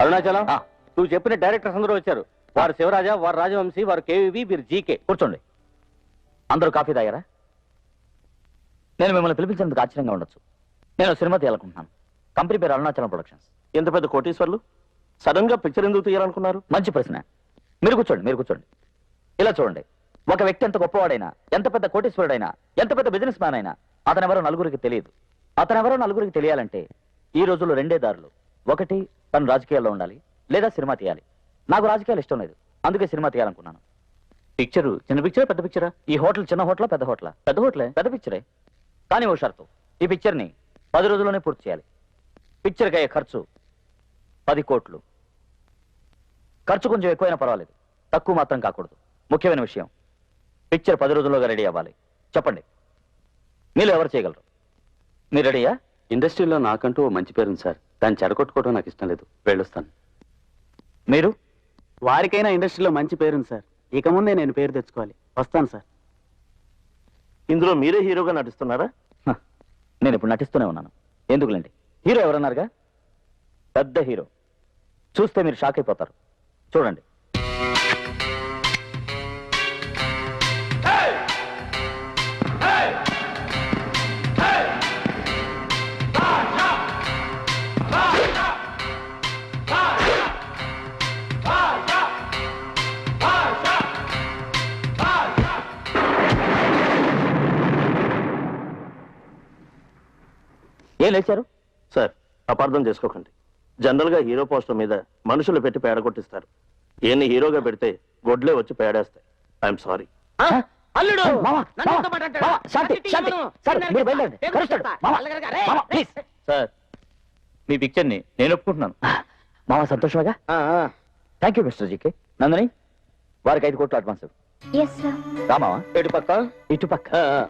అరుణాచలం. నువ్వు చెప్పిన డైరెక్టర్స్ అందరూ వచ్చారు. వారు శివరాజ వారు రాజవంశీ వారు కేవీబీ వీరు జీకే. కూర్చోండి. అందరూ కాఫీ తాగారా? నేను మిమ్మల్ని పిలిపించినందుకు ఆశ్చర్యంగా ఉండొచ్చు. నేను సినిమా తీయాలనుకుంటున్నాను. కంపెనీ పేరు అరుణాచలం ప్రొడక్షన్స్. ఎంత పెద్ద కోటీశ్వర్లు? సడన్గా పిక్చర్ ఎందుకు తీయాలనుకున్నారు? మంచి ప్రశ్న. మీరు కూర్చోండి మీరు కూర్చోండి. ఇలా చూడండి. ఒక వ్యక్తి ఎంత గొప్పవాడైనా ఎంత పెద్ద కోటీశ్వరుడైనా ఎంత పెద్ద బిజినెస్ మ్యాన్ అయినా అతనెవరో నలుగురికి తెలియదు. అతనెవరో నలుగురికి తెలియాలంటే ఈ రోజుల్లో రెండే దారులు. ఒకటి తను రాజకీయాల్లో ఉండాలి లేదా సినిమా తీయాలి. నాకు రాజకీయాలు ఇష్టం లేదు అందుకే సినిమా తీయాలనుకున్నాను. పిక్చరు చిన్న పిక్చరా పెద్ద పిక్చరా ఈ హోటల్ చిన్న హోటలా పెద్ద హోటలా? పెద్ద హోటలే? పెద్ద పిక్చరే కానీ ఓ షరతు ఈ పిక్చర్ని పది రోజుల్లోనే పూర్తి చేయాలి. పిక్చర్కి అయ్యే ఖర్చు పది కోట్లు. ఖర్చు కొంచెం ఎక్కువైనా పర్వాలేదు తక్కువ మాత్రం కాకూడదు. ముఖ్యమైన విషయం పిక్చర్ పది రోజుల్లోగా రెడీ అవ్వాలి. చెప్పండి మీరు ఎవరు చేయగలరు? మీరు రెడీయా ఇండస్ట్రీలో నాకంటూ మంచి పేరుంది సార్. దాన్ని చెడగొట్టుకోవడం నాకు ఇష్టం లేదు. వెళ్ళొస్తాను. మీరు? వారికైనా ఇండస్ట్రీలో మంచి పేరుంది సార్. ఇక ముందే నేను పేరు తెచ్చుకోవాలి. వస్తాను సార్. ఇందులో మీరే హీరోగా నటిస్తున్నారా? నేను ఇప్పుడు నటిస్తూనే ఉన్నాను. ఎందుకులేండి? హీరో ఎవరన్నారుగా? పెద్ద హీరో. చూస్తే మీరు షాక్ అయిపోతారు. చూడండి. ఏం లేచారు? సార్ అపార్థం చేసుకోకండి. జనరల్గా హీరో పోస్టర్ మీద మనుషులు పెట్టి పేడ కొట్టిస్తారు. ఈయన్ని హీరోగా పెడితే గొడ్లే వచ్చి పేడేస్తాయి. I'm sorry. అల్లుడు. సార్, మీ పిక్చర్ని నేను ఒప్పుకుంటున్నాను. మామ ఆ. Thank you mister GK Nandani వారికి ఐదు కోట్లు అడ్వాన్స్ ఎస్ సార్ రామావా ఎటు పక్క? ఇటు పక్క. ఆ, ఆ.